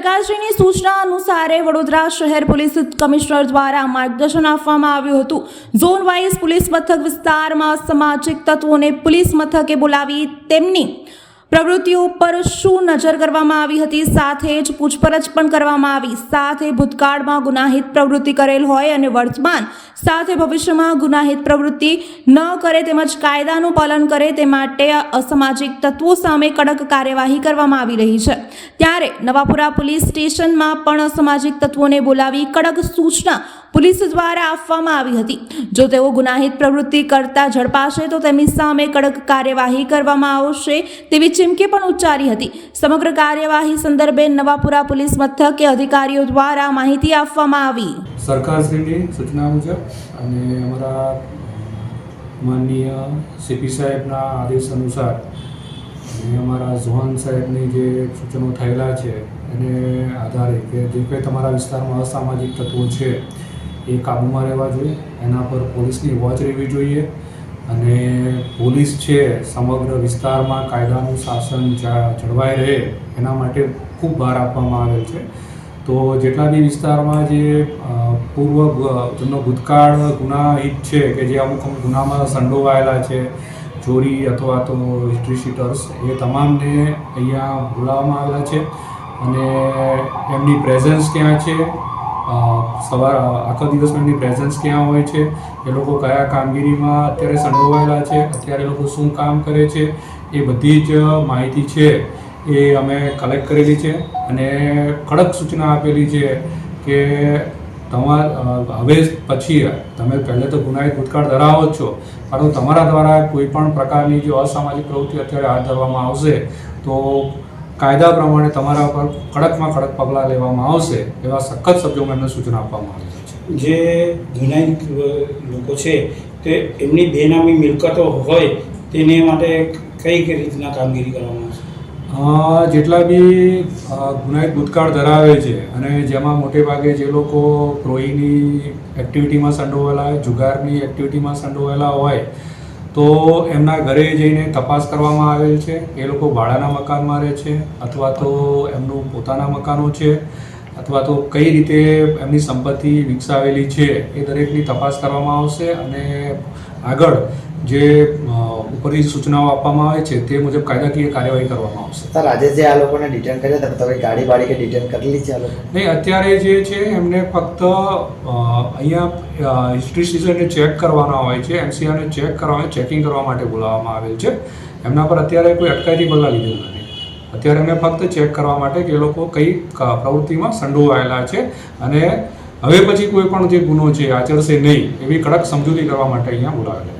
સરકારશ્રીની સૂચના અનુસારે વડોદરા શહેર police commissioner દ્વારા માર્ગદર્શન આપવામાં આવ્યું હતું. ઝોન વાઇઝ પોલીસ મથક વિસ્તારમાં સામાજિક તત્વોને પોલીસ મથકે બોલાવી તેમની પ્રવૃત્તિઓ પર શું નજર કરવામાં આવી હતી સાથે જ પૂછપરછ પણ કરવામાં આવી. સાથે ભૂતકાળમાં ગુનાહિત પ્રવૃત્તિ કરેલ હોય અને વર્તમાન સાથે ભવિષ્યમાં ગુનાહિત પ્રવૃત્તિ ન કરે તેમજ કાયદાનું પાલન કરે તે માટે અસામાજિક તત્વો સામે કડક કાર્યવાહી કરવામાં આવી રહી છે. ત્યારે નવાપુરા પોલીસ સ્ટેશનમાં પણ અસામાજિક તત્વોને બોલાવી કડક સૂચના પોલીસ દ્વારા આપવામાં આવી હતી. જો તેઓ ગુનાહિત પ્રવૃત્તિ કરતા ઝડપાશે તો તેમની સામે કડક કાર્યવાહી કરવામાં આવશે તેવી ચીમકી પણ ઉચ્ચારી હતી. સમગ્ર કાર્યવાહી સંદર્ભે નવાપુરા પોલીસ મથકે અધિકારીઓ દ્વારા માહિતી આપવામાં આવી. સરકારશ્રીની સૂચના મુજબ અને અમારા માનનીય સીપી સાહેબના આદેશ અનુસાર અને અમારા ઝોન સાહેબની જે સૂચનો થયેલા છે, એને આધારે કે જે કંઈ તમારા વિસ્તારમાં અસામાજિક તત્વો છે, એ કાબૂમાં રહેવા જોઈએ. એના પર પોલીસની વોચ રહેવી જોઈએ અને પોલીસ છે, સમગ્ર વિસ્તારમાં કાયદાનું શાસન જળવાઈ રહે એના માટે ખૂબ ભાર આપવામાં આવેલ છે. તો જેટલા બી વિસ્તારમાં જે પૂર્વ જેમનો ભૂતકાળ ગુનાહિત છે કે જે અમુક અમુક ગુનામાં સંડોવાયેલા છે, ચોરી અથવા તો હિસ્ટ્રી શીટર્સ એ તમામને અહીંયા બોલાવવામાં આવેલા છે. અને એમની પ્રેઝન્સ ક્યાં છે? સવાર આખો દિવસ એમની પ્રેઝન્સ ક્યાં હોય છે? એ લોકો કયા કામગીરીમાં અત્યારે સંડોવાયેલા છે? અત્યારે લોકો શું કામ કરે છે? એ બધી જ માહિતી છે એ અમે કલેક્ટ કરેલી છે અને કડક સૂચના આપેલી છે કે તમાર હવે પછી તમે પહેલે તો ગુનાહિત ભૂતકાળ ધરાવો જ છો પરંતુ તમારા દ્વારા કોઈ પણ પ્રકારની જો અસામાજિક પ્રવૃત્તિ અત્યારે હાથ ધરવામાં આવશે, તો કાયદા પ્રમાણે તમારા પર કડકમાં કડક પગલાં લેવામાં આવશે એવા સખત શબ્દોમાં એમને સૂચના આપવામાં આવી છે. જે ગુનાહિત લોકો છે તે એમની બેનામી મિલકતો હોય તેને માટે કઈ કઈ રીતના કામગીરી કરવામાં આવશે? જેટલા બી ગુનાહિત ભૂતકાળ ધરાવે છે અને જેમાં મોટે ભાગે જે લોકો પ્રોહીની એક્ટિવિટીમાં સંડોવાયેલા હોય જુગારની એક્ટિવિટીમાં સંડોવાયેલા હોય તો એમના ઘરે જઈને તપાસ કરવામાં આવેલ છે. એ લોકો ભાડાના મકાનમાં રહે છે અથવા તો એમનું પોતાના મકાનો છે અથવા તો કઈ રીતે એમની સંપત્તિ વિકસાવેલી છે એ દરેકની તપાસ કરવામાં આવશે અને આગળ જે ઉપરની સૂચનાઓ આપવામાં આવે છે તે મુજબ કાયદાકીય કાર્યવાહી કરવામાં આવશે. સર આજે જે આ લોકોને ડિટેન કર્યા હતા તમે ગાડી વાળી કે ડિટેન કરેલી છે નહીં અત્યારે જે છે એમને ફક્ત અહીંયા હિસ્ટ્રી સિઝનને ચેક કરવાના હોય છે એમસીઆરને ચેક કરવા ચેકિંગ કરવા માટે બોલાવવામાં આવેલ છે. એમના પર અત્યારે કોઈ અટકાયતી પગલાં લીધેલ નથી. અત્યારે અમે ફક્ત ચેક કરવા માટે કે એ લોકો કઈ પ્રવૃત્તિમાં સંડોવાયેલા છે અને હવે પછી કોઈ પણ જે ગુનો છે આચરશે નહીં એવી કડક સમજૂતી કરવા માટે અહીંયા બોલાવેલા છે.